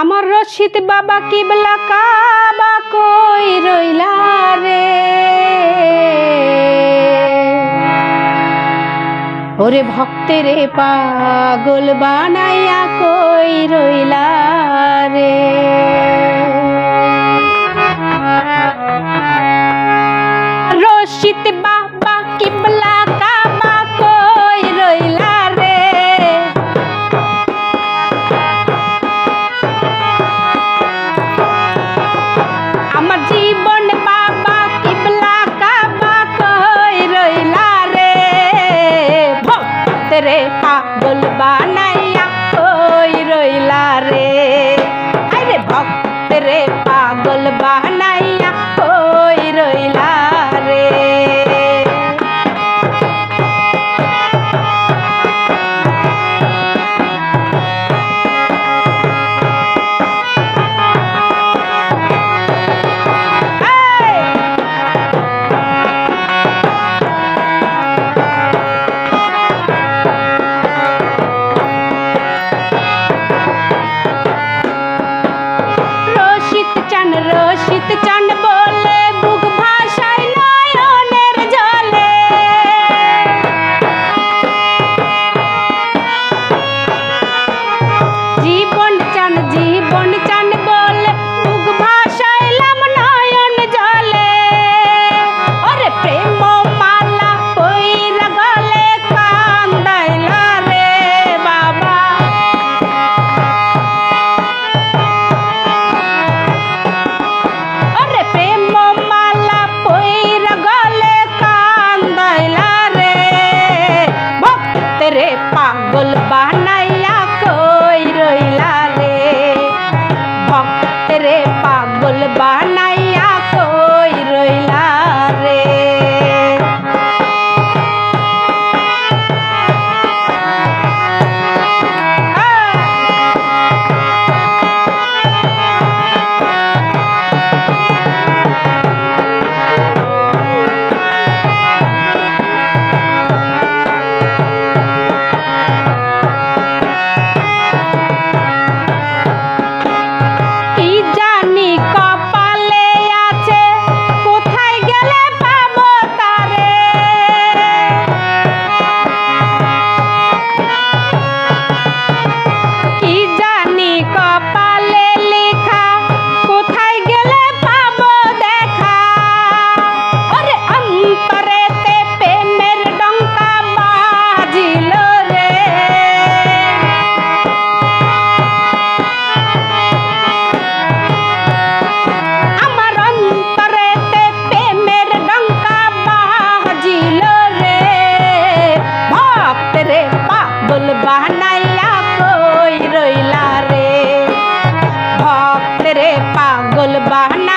আমার রশিদ বাবা কিবলা কাবা কই রইলা রে? ওরে ভক্তের পাগল বানাইয়া কই রইলা রে? রশিদ বাবা বলবা পাগল বাহান